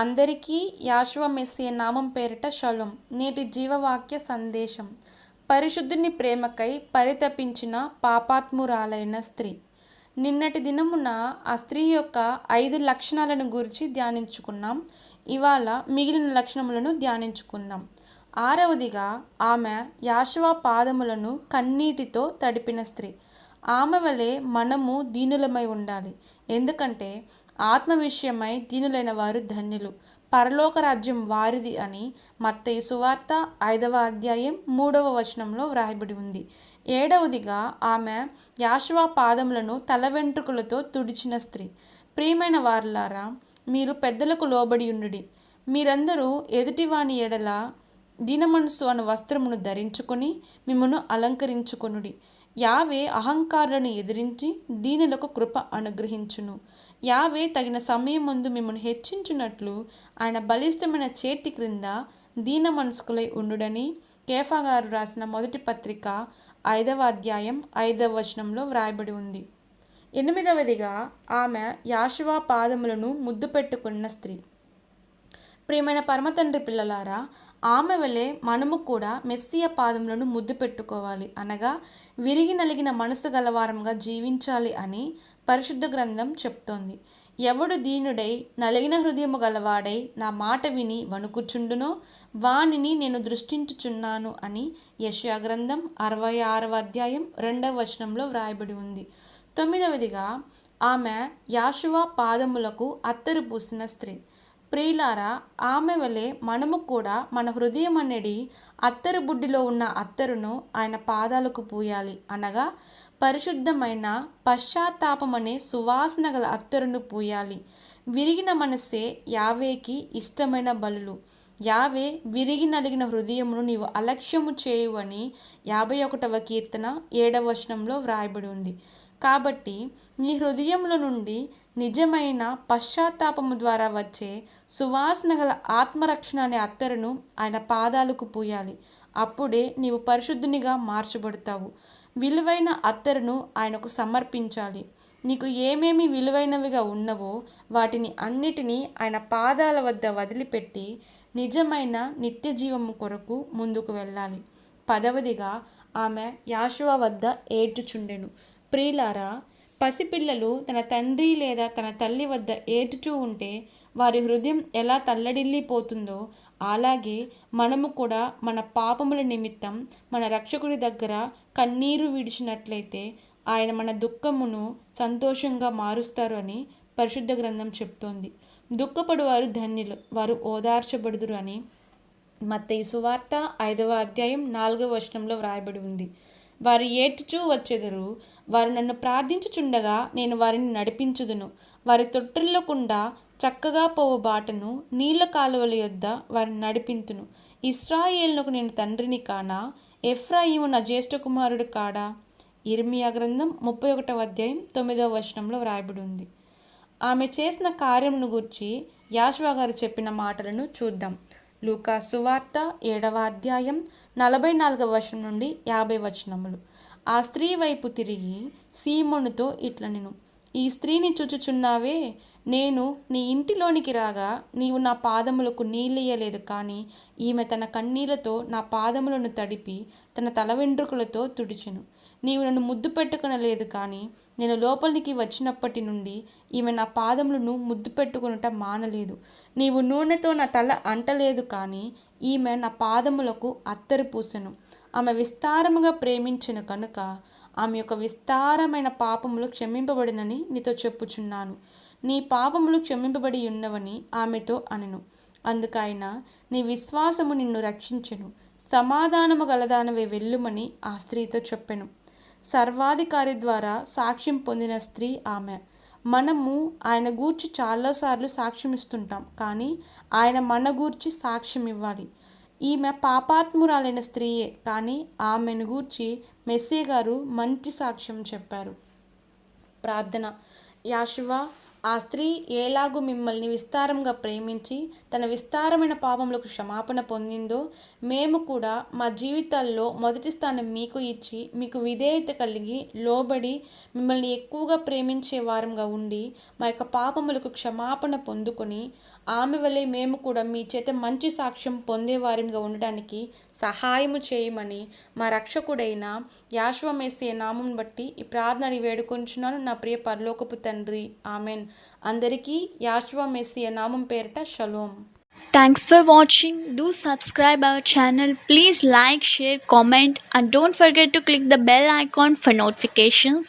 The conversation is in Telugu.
అందరికీ యాశ్వ మెస్సే నామం పేరిట షలోం. నేటి జీవవాక్య సందేశం. పరిశుద్ధుని ప్రేమకై పరితపించిన పాపాత్మురాలైన స్త్రీ. నిన్నటి దినమున ఆ స్త్రీ యొక్క ఐదు లక్షణాలను గురించి ధ్యానించుకున్నాం. ఇవాళ మిగిలిన లక్షణములను ధ్యానించుకుందాం. ఆరవదిగా ఆమె యాశవ పాదములను కన్నీటితో తడిపిన స్త్రీ. ఆమె వలె మనము దీనులమై ఉండాలి. ఎందుకంటే ఆత్మ విషయమై దీనులైన వారు ధన్యులు. పరలోక రాజ్యం వారిది అని మత్తయి సువార్త ఐదవ అధ్యాయం మూడవ వచనంలో వ్రాయబడి ఉంది. ఏడవదిగా ఆమె యాశవా పాదములను తల వెంట్రుకలతో తుడిచిన స్త్రీ. ప్రియమైన వారులారా మీరు పెద్దలకు లోబడి ఉండుడి. మీరందరూ ఎదుటివాని ఎడల దీనమనసు అను వస్త్రమును ధరించుకొని మిమ్మను అలంకరించుకొనుడి. యావే అహంకారులను ఎదిరించి దీనులకు కృప అనుగ్రహించును. యావే తగిన సమయం ముందు మిమ్మల్ని హెచ్చించున్నట్లు ఆయన బలిష్టమైన చేతి క్రింద దీన మనస్కులై ఉండుడని కేఫా గారు రాసిన మొదటి పత్రిక ఐదవ అధ్యాయం ఐదవ వచనంలో వ్రాయబడి ఉంది. ఎనిమిదవదిగా ఆమె యాశువా పాదములను ముద్దు పెట్టుకున్న స్త్రీ. ప్రియమైన పరమతండ్రి పిల్లలారా ఆమె వలె మనము కూడా మెస్సియ పాదములను ముద్దు పెట్టుకోవాలి. అనగా విరిగి నలిగిన మనసు గలవారంగా జీవించాలి అని పరిశుద్ధ గ్రంథం చెప్తోంది. ఎవడు దీనుడై నలిగిన హృదయము గలవాడై నా మాట విని వణుకుచుండునో వానిని నేను దృష్టించుచున్నాను అని యశ్యా గ్రంథం అరవై ఆరవ అధ్యాయం రెండవ వచనంలో వ్రాయబడి ఉంది. తొమ్మిదవదిగా ఆమె యాశువా పాదములకు అత్తరు పూసిన స్త్రీ. ప్రియులారా ఆమె వలె మనము కూడా మన హృదయం అనేది అత్తరు బుడ్డిలో ఉన్న అత్తరును ఆయన పాదాలకు పూయాలి. అనగా పరిశుద్ధమైన పశ్చాత్తాపం అనే సువాసన గల అత్తరును పూయాలి. విరిగిన మనస్సే యావేకి ఇష్టమైన బలులు. యావే విరిగి నలిగిన హృదయమును నీవు అలక్ష్యము చేయువని యాభై ఒకటవ కీర్తన ఏడవ వచనంలో వ్రాయబడి ఉంది. కాబట్టి నీ హృదయముల నుండి నిజమైన పశ్చాత్తాపము ద్వారా వచ్చే సువాసన గల ఆత్మరక్షణ అనే అత్తరును ఆయన పాదాలకు పూయాలి. అప్పుడే నీవు పరిశుద్ధునిగా మార్చబడతావు. విలువైన అత్తరును ఆయనకు సమర్పించాలి. నీకు ఏమేమి విలువైనవిగా ఉన్నవో వాటిని అన్నిటినీ ఆయన పాదాల వద్ద వదిలిపెట్టి నిజమైన నిత్య జీవము కొరకు ముందుకు వెళ్ళాలి. పదవదిగా ఆమె యాశువ వద్ద ఏడ్చుచుండెను. ప్రియులారా పసిపిల్లలు తన తండ్రి లేదా తన తల్లి వద్ద ఏడ్చుచూ ఉంటే వారి హృదయం ఎలా తల్లడిల్లిపోతుందో అలాగే మనము కూడా మన పాపముల నిమిత్తం మన రక్షకుడి దగ్గర కన్నీరు విడిచినట్లయితే ఆయన మన దుఃఖమును సంతోషంగా మారుస్తారు అని పరిశుద్ధ గ్రంథం చెప్తోంది. దుఃఖపడు వారు ధన్యులు వారు ఓదార్చబడుదురు అని మత్తయి సువార్త ఐదవ అధ్యాయం నాలుగవ వచనంలో వ్రాయబడి ఉంది. వారు ఏడ్చుచూ వచ్చెదరు. వారు నన్ను ప్రార్థించుచుండగా నేను వారిని నడిపించుదును. వారి తొట్టిల్లకుండా చక్కగా పోవు బాటను నీళ్ళ కాలువల యొద్ద వారిని నడిపింతును. ఇస్రాయేల్నకు నేను తండ్రిని కానా? ఎఫ్రాయిము నా జ్యేష్ఠ కుమారుడు కాడా? ఇర్మియా గ్రంథం ముప్పై ఒకటవ అధ్యాయం తొమ్మిదవ వచనంలో వ్రాయబడి ఉంది ఆమె చేసిన కార్యమును గురించి యాశ్వా గారు చెప్పిన మాటలను చూద్దాం. లూకా సువార్త ఏడవ అధ్యాయం నలభై నాలుగవ వచనం నుండి యాభై వచనములు. ఆ స్త్రీ వైపు తిరిగి సీమోనుతో ఇట్ల నేను ఈ స్త్రీని చూచుచున్నావే నేను నీ ఇంటిలోనికి రాగా నీవు నా పాదములకు నీళ్ళేయలేదు కానీ ఈమె తన కన్నీళ్ళతో నా పాదములను తడిపి తన తల వెండ్రుకలతో తుడిచెను. నీవు నన్ను ముద్దు పెట్టుకొనలేదు కానీ నేను లోపలికి వచ్చినప్పటి నుండి ఈమె నా పాదములను ముద్దు పెట్టుకొనుట మానలేదు. నీవు నూనెతో నా తల అంటలేదు కానీ ఈమె నా పాదములకు అత్తరు పూసెను. ఆమె విస్తారముగా ప్రేమించిన కనుక ఆమె యొక్క విస్తారమైన పాపములు క్షమింపబడినని నీతో చెప్పుచున్నాను. నీ పాపములు క్షమింపబడి ఉన్నవని ఆమెతో అనెను. అందుకైన నీ విశ్వాసము నిన్ను రక్షించెను. సమాధానము గలదానవే వెళ్ళుమని ఆ స్త్రీతో చెప్పెను. సర్వాధికారి ద్వారా సాక్ష్యం పొందిన స్త్రీ ఆమె. మనము ఆయన గూర్చి చాలాసార్లు సాక్ష్యం ఇస్తుంటాం కానీ ఆయన మన గూర్చి సాక్ష్యం ఇవ్వాలి. ఈమె పాపాత్మురాలైన స్త్రీయే కానీ ఆమెను గూర్చి మెస్సే గారు మంచి సాక్ష్యం చెప్పారు. ప్రార్థన. యాశువ ఆ స్త్రీ ఏలాగు మిమ్మల్ని విస్తారంగా ప్రేమించి తన విస్తారమైన పాపములకు క్షమాపణ పొందిందో మేము కూడా మా జీవితాల్లో మొదటి స్థానం మీకు ఇచ్చి మీకు విధేయత కలిగి లోబడి మిమ్మల్ని ఎక్కువగా ప్రేమించే వారంగా ఉండి మా యొక్క పాపములకు క్షమాపణ పొందుకొని ఆమె వలె మేము కూడా మీ చేత మంచి సాక్ష్యం పొందేవారంగా ఉండడానికి సహాయము చేయమని మా రక్షకుడైన యాశ్వమేసే నామం బట్టి ఈ ప్రార్థన వేడుకొంచున్నాను. నా ప్రియ పరలోకపు తండ్రి. ఆమెన్. అందరికీ యాశ్వమేసియ నామం పేరిట షలోం Thanks for watching. Do subscribe our channel. Please like, share, comment and don't forget to click the bell icon for notifications.